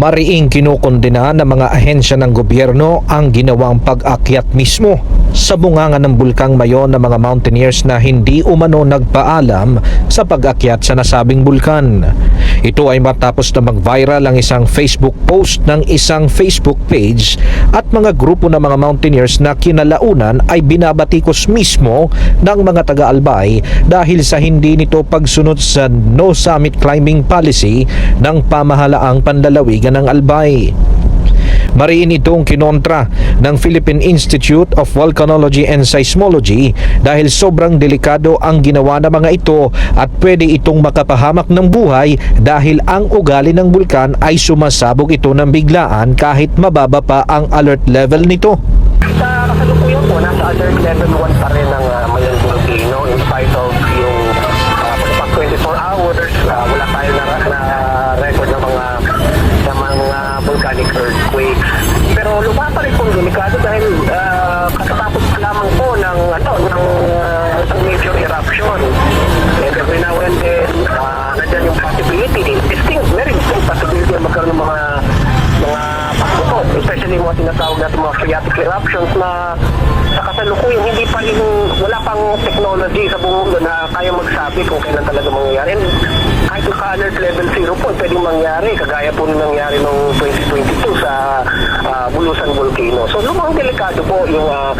Mariing kinukondena ng mga ahensya ng gobyerno ang ginawang pag-akyat mismo sa bungangan ng bulkang mayon ng mga mountaineers na hindi umano nagpaalam sa pag-akyat sa nasabing bulkan. Ito ay matapos na mag-viral ang isang Facebook post ng isang Facebook page at mga grupo ng mga mountaineers na kinalaunan ay binabatikos mismo ng mga taga-albay dahil sa hindi nito pagsunod sa no summit climbing policy ng pamahalaang panlalawigan ng Albay. Mariin itong kinontra ng Philippine Institute of Volcanology and Seismology dahil sobrang delikado ang ginawa ng mga ito at pwede itong makapahamak ng buhay dahil ang ugali ng bulkan ay sumasabog ito ng biglaan kahit mababa pa ang alert level nito. Sa kasalukuyan po, nasa alert level 1 pa rin ng uh, Mayon Volcano in spite of yung uh, past 24 hours, uh, wala tayo na, na record ng mga ng mga volcanic earthquakes. Pero luma pa rin pong delikado dahil uh, kakatapos pa lamang po ng, ano, ng uh, isang major eruption. And every now and then, uh, nandyan yung possibility, distinct, very distinct possibility na magkaroon ng mga mga pagputok, especially yung mga tinatawag natin mga phreatic eruptions na sa kasalukuyan hindi pa rin, wala pang technology sa buong mundo na kaya magsabi kung kailan talaga mangyayari. And kahit yung ka-alert level 0 po, pwedeng mangyari, kagaya po nangyari noong 2022 sa ah, Bulusan Volcano. So lumang delikado po yung ah,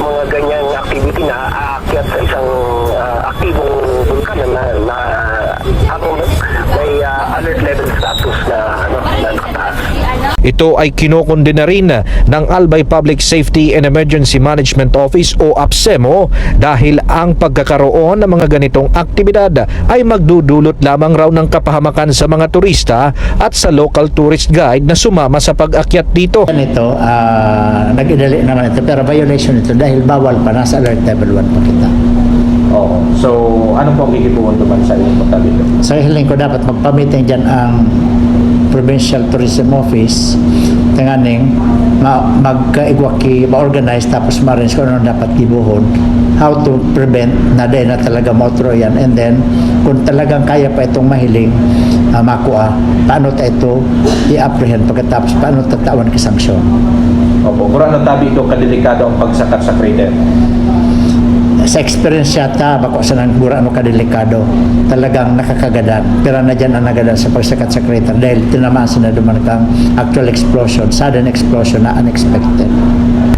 mga ganyang activity na aakyat sa isang ah, aktibong vulkan na, na, habang may ah, alert level status na. Ito ay kinokondena rin ng Albay Public Safety and Emergency Management Office o APSEMO dahil ang pagkakaroon ng mga ganitong aktibidad ay magdudulot lamang raw ng kapahamakan sa mga turista at sa local tourist guide na sumama sa pag-akyat dito. Ganito, ah, nag-idali naman ito, pero violation ito dahil bawal pa, nasa alert level 1 pa kita. Oo. So, ano po ang kikipuan naman sa inyong punta dito? Sa hiling ko dapat magpa-meeting dyan ang Provincial Tourism Office tinganing ma magkaigwaki ma-organize tapos ma-arrange kung ano dapat gibuhon how to prevent na din na talaga motro yan and then kung talagang kaya pa itong mahiling uh, makuha paano ta ito i-apprehend pagkatapos paano tatawan kisanksyon Opo. Kung ano tabi ito, kadelikado ang pagsakat sa crater. Sa experience yata bako sa nang bura ano kadelikado talagang nakakagadan pero na dyan ang nagadan sa pagsakat sa crater dahil tinamaan sila duman kang actual explosion sudden explosion na unexpected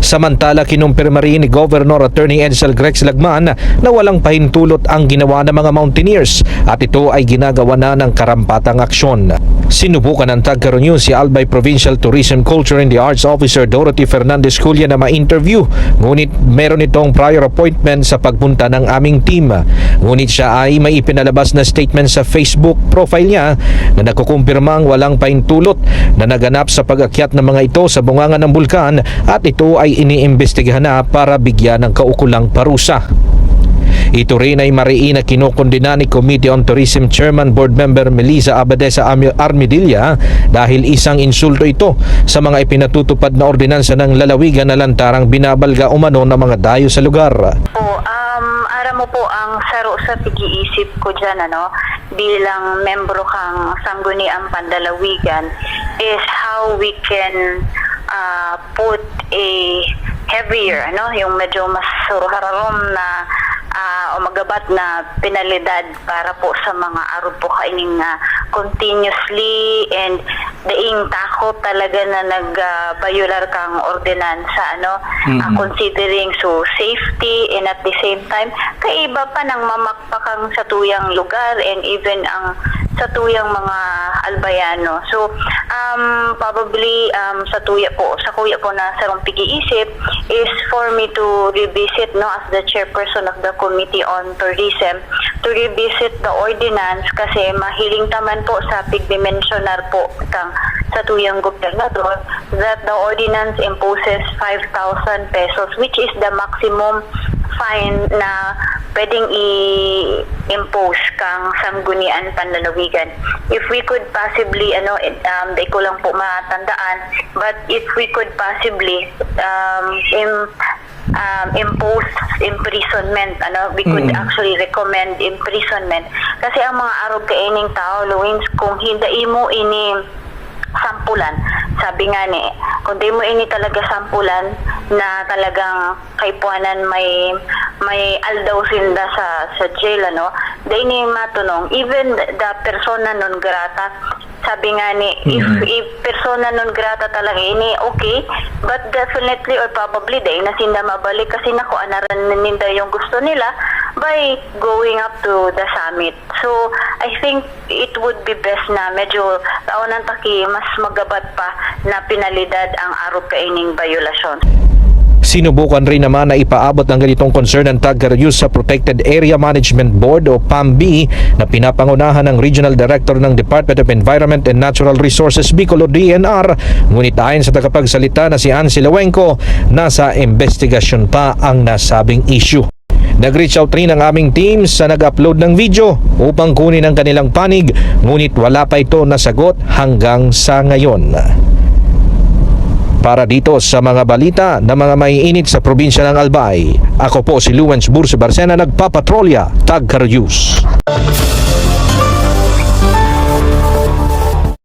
Samantala kinumpirma rin ni Governor Attorney Edsel Grex Lagman na walang pahintulot ang ginawa ng mga mountaineers at ito ay ginagawa na ng karampatang aksyon. Sinubukan ng Tagcaro News si Albay Provincial Tourism Culture and the Arts Officer Dorothy Fernandez Culia na ma-interview ngunit meron itong prior appointment sa pagpunta ng aming team. Ngunit siya ay may ipinalabas na statement sa Facebook profile niya na nakukumpirmang walang pahintulot na naganap sa pag-akyat ng mga ito sa bungangan ng bulkan at ito ay iniimbestigahan na para bigyan ng kaukulang parusa. Ito rin ay mariin na kinokondena ni Committee on Tourism Chairman Board Member Melissa Abadesa Armidilla dahil isang insulto ito sa mga ipinatutupad na ordinansa ng lalawigan na lantarang binabalga umano ng mga dayo sa lugar. po, um, ara mo po ang saro sa pag-iisip ko dyan, ano, bilang membro kang Sangguniang Pandalawigan is how we can uh, put a heavier, ano, yung medyo mas suruhararom na o magabat na penalidad para po sa mga aro po kaining ah, continuously and daing takot talaga na nag-bayular kang ordinansa ano? Ah, considering so safety and at the same time kaiba pa ng mamakpakang sa tuyang lugar and even ang sa tuyang mga albayano. So, um, probably um, sa tuya po, sa kuya po na sarong pag-iisip is for me to revisit no as the chairperson of the Committee on Tourism to revisit the ordinance kasi mahiling taman po sa pigdimensionar po kang sa tuyang gobernador that the ordinance imposes 5,000 pesos which is the maximum fine na pwedeng i-impose kang sanggunian panlalawigan. If we could possibly, ano, it, um, di ko lang po matandaan, but if we could possibly um, im, um, impose imprisonment, ano, we could actually recommend imprisonment. Kasi ang mga arog kaining tao, Luwins, kung hindi mo ini sampulan. Sabi nga ni, kung di mo ini talaga sampulan na talagang kaipuanan may may aldaw sinda sa sa jail ano, di ni matunong. Even the persona non grata sabi nga ni if if persona non grata talaga ini okay but definitely or probably day na sinda mabalik kasi nako anaran ninda yung gusto nila by going up to the summit. So I think it would be best na medyo taonan taki mas magabat pa na pinalidad ang arop kaining violasyon Sinubukan rin naman na ipaabot ng ganitong concern ng Tag-Reviews sa Protected Area Management Board o PAMB na pinapangunahan ng Regional Director ng Department of Environment and Natural Resources Bicol o DNR ngunit ayon sa tagapagsalita na si Ansi Lawenko nasa investigasyon pa ang nasabing issue. Nag-reach out rin ang aming team sa nag-upload ng video upang kunin ang kanilang panig ngunit wala pa ito nasagot hanggang sa ngayon. Para dito sa mga balita na mga maiinit sa probinsya ng Albay, ako po si Luwens Burso Barcena nagpapatrolya, Tag News.